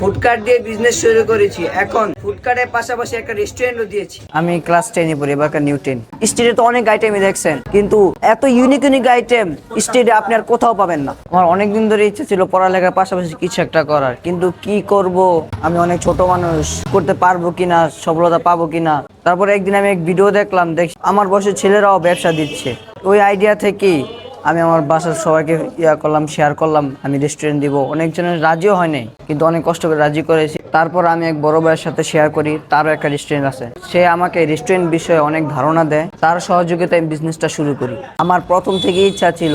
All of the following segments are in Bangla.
ফুডকার্ট দিয়ে বিজনেস শুরু করেছি। এখন ফুডকার্টের পাশাপাশি একটা রেস্টুরেন্টও দিয়েছি। আমি ক্লাস টেনে পড়ি, এবার নিউ টেন স্টেটে তো অনেক আইটেমই দেখছেন, কিন্তু এত ইউনিক ইউনিক আইটেম স্টেটে আপনি আর কোথাও পাবেন না। আমার অনেক দিন ধরে ইচ্ছে ছিল পড়ালেখার পাশাপাশি কিছু একটা করার, কিন্তু কি করব? আমি অনেক ছোট মানুষ, করতে পারব কিনা, সফলতা পাবো কিনা? তারপরে একদিন আমি এক ভিডিও দেখলাম, দেখ আমার বয়সের ছেলেরাও ব্যবসা দিচ্ছে। ওই আইডিয়া থেকেই আমি আমার বাসার সবাইকে ইয়া করলাম শেয়ার করলাম, আমি রেস্টুরেন্ট দিব। অনেকজনের রাজিও হয় নাই, কিন্তু অনেক কষ্ট করে রাজি করেছি। তারপর আমি এক বড় ভাইয়ের সাথে শেয়ার করি, তারও একটা রেস্টুরেন্ট আছে। সে আমাকে রেস্টুরেন্ট বিষয়ে অনেক ধারণা দেয়, তার সহযোগিতায় আমি বিজনেসটা শুরু করি। আমার প্রথম থেকে ইচ্ছা ছিল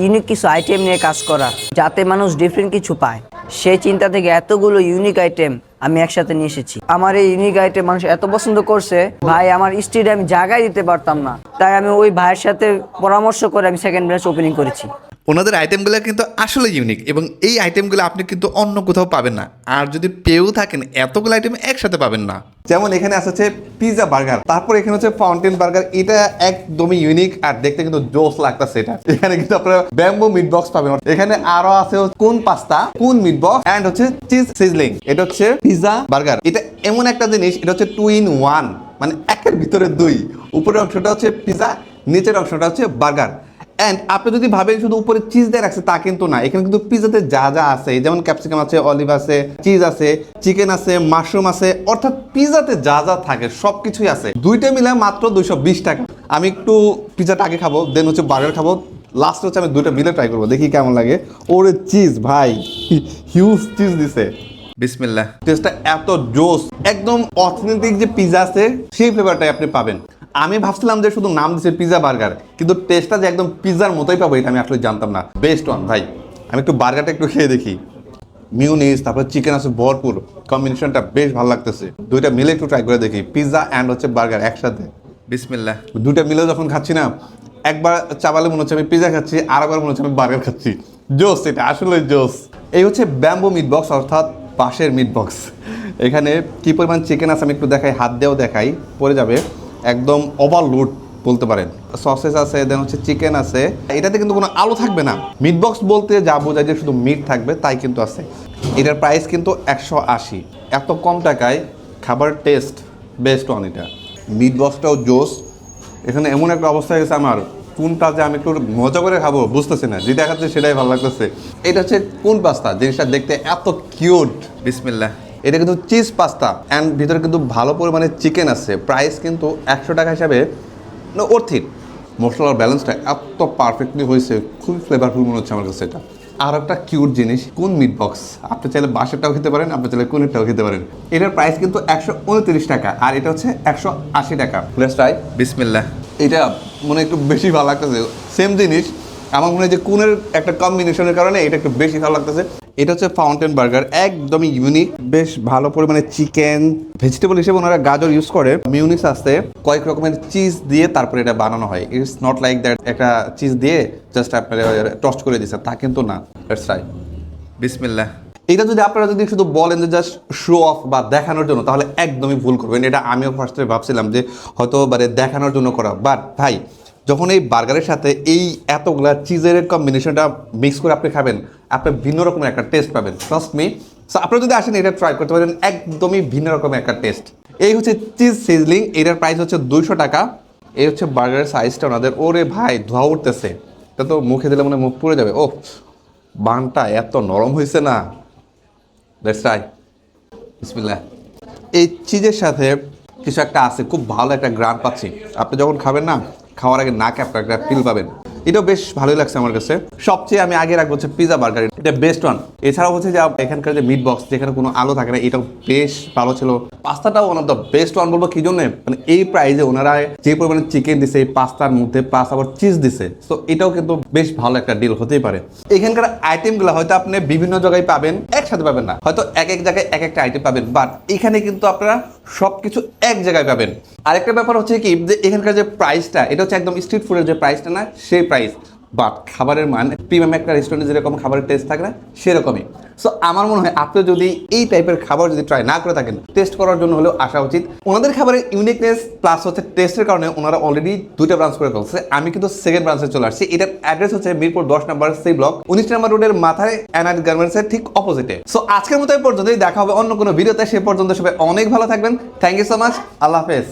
ইউনিক কিছু আইটেম নিয়ে কাজ করা, যাতে মানুষ ডিফারেন্ট কিছু পায়। সেই চিন্তা থেকে এতগুলো ইউনিক আইটেম আমি একসাথে নিয়ে এসেছি। আমার এই ইউনিক আইটেম মানুষ এত পছন্দ করছে, ভাই আমার স্ট্রিটে আমি জায়গায় দিতে পারতাম না। তাই আমি ওই ভাইয়ের সাথে পরামর্শ করে আমি সেকেন্ড ব্রাঞ্চ ওপেনিং করেছি। ওনাদের আইটেমগুলো কিন্তু আসলে ইউনিক এবং এই আইটেমগুলো আপনি কিন্তু অন্য কোথাও পাবেন না। আর যদি পেয়েও থাকেন, এতগুলো আইটেম একসাথে পাবেন না। যেমন এখানে আছে হচ্ছে পিৎজা বার্গার তারপর এখানে হচ্ছে ফাউন্টেন বার্গার এটা একদমই ইউনিক আর দেখতে কিন্তু জোস লাগতেছে এটা। এখানে কিন্তু আপনারা ব্যাম্বো মিট বক্স পাবেন। এখানে আরও আছে কোন পাস্তা, কোন মিট বক্স এন্ড হচ্ছে চিজ সিজলিং এটা হচ্ছে পিৎজা বার্গার এটা এমন একটা জিনিস, এটা হচ্ছে টু ইন ওয়ান মানে একের ভিতরে দুই। উপরের অংশটা হচ্ছে পিৎজা নিচের অংশটা হচ্ছে বার্গার অ্যান্ড আপনি যদি ভাবেন শুধু উপরে চিজ দিয়ে রাখছে তা কিন্তু না। এখানে কিন্তু পিজাতে যা যা আছে যেমন ক্যাপসিকাম আছে অলিভ আছে চিজ আছে চিকেন আছে মাশরুম আছে অর্থাৎ পিজাতে যা যা থাকে সব কিছুই আছে। দুইটা মিলে মাত্র দুইশো বিশ টাকা। আমি একটু পিজাটা আগে খাব দেন হচ্ছে বার্গার খাব। লাস্ট হচ্ছে আমি দুইটা মিলে ট্রাই করব দেখি কেমন লাগে। ওরে চিজ ভাই হিউজ চিজ দিছে। বিসমিল্লাহ। টেস্টটা এত জোস। একদম অথেন্টিক যে পিজা আছে সেই ফ্লেভারটাই আপনি পাবেন। আমি ভাবছিলাম যে শুধু নাম দিচ্ছে পিজা বার্গার কিন্তু টেস্টটা যে একদম পিজার মতোই পাবো এটা আমি আসলে জানতাম না। বেস্ট ওয়ান ভাই। আমি একটু বার্গারটা একটু খেয়ে দেখি। মিউনিস তারপর চিকেন আছে ভরপুর। কম্বিনেশনটা বেশ ভালো লাগতেছে। দুইটা মিলে একটু ট্রাই করে দেখি। পিজা অ্যান্ড হচ্ছে বার্গার একসাথে। বিসমিল্লাহ। দুইটা মিলে যখন খাচ্ছি না একবার চাবালে মনে হচ্ছে আমি পিজা খাচ্ছি আর একবার মনে হচ্ছে আমি বার্গার খাচ্ছি। জোস এটা আসলে জোস এই হচ্ছে ব্যাম্বো মিট বক্স অর্থাৎ বাঁশের মিট বক্স এখানে কি পরিমাণ চিকেন আছে আমি একটু দেখাই হাত দিয়েও দেখাই পড়ে যাবে। একদম ওভারলোড বলতে পারেন। সসেস আছে দেন হচ্ছে চিকেন আছে। এটাতে কিন্তু কোনো আলো থাকবে না। মিট বক্স বলতে যা বোঝায় যে শুধু মিট থাকবে, তাই কিন্তু আছে। এটার প্রাইস কিন্তু একশো আশি। এত কম টাকায় খাবার টেস্ট বেস্ট অন এটা। মিট বক্সটাও জোস। এখানে এমন একটা অবস্থা হয়ে গেছে আমার। কোনটা যে আমি একটু মজা করে খাব, বুঝতেছি না। যেটা খাচ্ছে সেটাই ভালো লাগতেছে। এটা হচ্ছে কোন পাস্তা জিনিসটা দেখতে এত কিউট বিসমিল্লাহ। এটা কিন্তু চিজ পাস্তা অ্যান্ড ভিতরে কিন্তু ভালো পরিমাণে চিকেন আছে। প্রাইস কিন্তু একশো টাকা হিসাবে অর্থিত মশলার ব্যালেন্সটা এত পারফেক্টলি হয়েছে খুবই ফ্লেভারফুল মনে হচ্ছে আমার কাছে এটা। আর একটা কিউট জিনিস কোন মিট বক্স আপনি চাইলে বাঁশেরটাও খেতে পারেন আপনি চাইলে কোনেরটাও খেতে পারেন। এটার প্রাইস কিন্তু একশো উনত্রিশ টাকা আর এটা হচ্ছে একশো আশি টাকা। লেটস ট্রাই বিসমিল্লাহ এটা মনে একটু বেশি ভালো লাগতেছে। সেম জিনিস আমার মনে হয় যে কোনের একটা কম্বিনেশনের কারণে এটা একটু বেশি ভালো লাগতেছে। এটা হচ্ছে ফাউন্টেন বার্গার একদমই ইউনিক বেশ ভালো পরিমাণে চিকেন ভেজিটেবল হিসেবে ওনারা গাজর ইউজ করে মিউনিস আসতে কয়েক রকমের চিজ দিয়ে তারপরে এটা বানানো হয়। ইটস নট লাইক দ্যাট একটা চিজ দিয়ে জাস্ট আপনারা টস্ট করে দিচ্ছে তা কিন্তু না। লেটস ট্রাই বিসমিল্লাহ। এটা যদি আপনারা যদি শুধু বলেন যে জাস্ট শো অফ বা দেখানোর জন্য তাহলে একদমই ভুল করবেন। এটা আমিও ফার্স্টে ভাবছিলাম যে হয়তো মানে দেখানোর জন্য করা বাট ভাই যখন এই বার্গারের সাথে এই এতগুলা চিজের কম্বিনেশনটা মিক্স করে আপনি খাবেন, আপনি ভিন্ন রকমের একটা টেস্ট পাবেন ট্রাস্ট মি সো আপনারা যদি আসেন, এটা ট্রাই করতে পারেন, একদমই ভিন্ন রকমের একটা টেস্ট এই হচ্ছে চিজ সিজলিং এটার প্রাইস হচ্ছে দুইশো টাকা। এই হচ্ছে বার্গারের সাইজটা ওনাদের, ওরে ভাই, ধোয়া উঠতেছে। এটা তো মুখে দিলে মনে মুখ পুড়ে যাবে। ও বানটা এত নরম হয়েছে না। এই চিজের সাথে কিছু একটা আছে, খুব ভালো একটা গ্রাম পাচ্ছি। আপনি যখন খাবেন না খাওয়ার আগে নাকে আপনার একটা ফিল পাবেন। এটাও বেশ ভালোই লাগছে আমার কাছে। সবচেয়ে আমি আগে রাখব হচ্ছে পিজা বার্গার এটা বেস্ট ওয়ান এছাড়াও হচ্ছে যে এখানকার যে মিট বক্স যেখানে কোনো আলো থাকে না, এটাও বেশ ভালো ছিল। পাস্তাটাও ওনার দ্য বেস্ট ওয়ান বলব কি জন্য? মানে এই প্রাইজে ওনারা যে পরিমাণে চিকেন দিছে এই পাস্তার মধ্যে প্লাস আবার চিজ দিছে। তো এটাও কিন্তু বেশ ভালো একটা ডিল হতেই পারে। এখানকার আইটেমগুলো হয়তো আপনি বিভিন্ন জায়গায় পাবেন, একসাথে পাবেন না। হয়তো এক এক জায়গায় এক একটা আইটেম পাবেন। বাট এখানে কিন্তু আপনারা সবকিছু এক জায়গায় পাবেন। আরেকটা ব্যাপার হচ্ছে কি, যে এখানকার যে প্রাইসটা এটা হচ্ছে একদম স্ট্রিট ফুডের যে প্রাইসটা না, সেই প্রাইস বাট খাবারের মান প্রিমিয়াম একটা রেস্টুরেন্টে যেরকম খাবারের টেস্ট থাকে না, সেরকমই। সো আমার মনে হয় আপনি যদি এই টাইপের খাবার যদি ট্রাই না করে থাকেন টেস্ট করার জন্য হলেও আসা উচিত। ওনাদের খাবারের ইউনিকনেস প্লাস হচ্ছে টেস্টের কারণে ওনারা অলরেডি দুইটা ব্রাঞ্চ করে ফেলছে। আমি কিন্তু সেকেন্ড ব্রাঞ্চে চলে আসছি। এটার অ্যাড্রেস হচ্ছে মিরপুর দশ নম্বর সি ব্লক উনিশ নম্বর রোডের মাথায় অ্যানাইট গার্মেন্টসের ঠিক অপোজিটে সো আজকের মতো পর্যন্তই। দেখা হবে অন্য কোনো ভিডিওতে সে পর্যন্ত সবাই অনেক ভালো থাকবেন। থ্যাংক ইউ সো মাচ আল্লাহ হাফেজ।